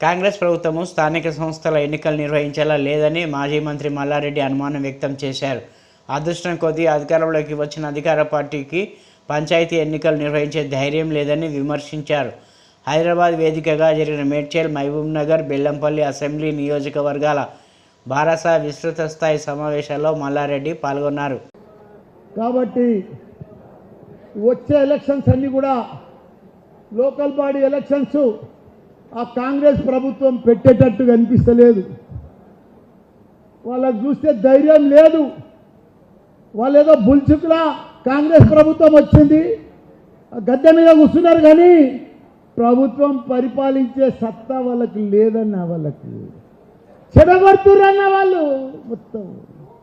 కాంగ్రెస్ ప్రభుత్వము స్థానిక సంస్థల ఎన్నికలు నిర్వహించేలా లేదని మాజీ మంత్రి మల్లారెడ్డి అనుమానం వ్యక్తం చేశారు. అదృష్టం కొద్దీ అధికారంలోకి వచ్చిన అధికార పార్టీకి పంచాయతీ ఎన్నికలు నిర్వహించే ధైర్యం లేదని విమర్శించారు. హైదరాబాద్ వేదికగా జరిగిన మేడ్చేల్ మహబూబ్ నగర్ బెల్లంపల్లి అసెంబ్లీ నియోజకవర్గాల భారస విస్తృత స్థాయి సమావేశాల్లో మల్లారెడ్డి పాల్గొన్నారు. కాబట్టి వచ్చే ఎలక్షన్స్ అన్నీ కూడా లోకల్ బాడీ ఎలక్షన్స్ ఆ కాంగ్రెస్ ప్రభుత్వం పెట్టేటట్టు కనిపిస్తలేదు. వాళ్ళకి చూస్తే ధైర్యం లేదు. వాళ్ళు ఏదో బుల్చుకులా కాంగ్రెస్ ప్రభుత్వం వచ్చింది. గద్దె మీద కూర్చున్నారు కానీ ప్రభుత్వం పరిపాలించే సత్తా వాళ్ళకి లేదన్న వాళ్ళకి చెడగొడుతురన్న వాళ్ళు మొత్తం.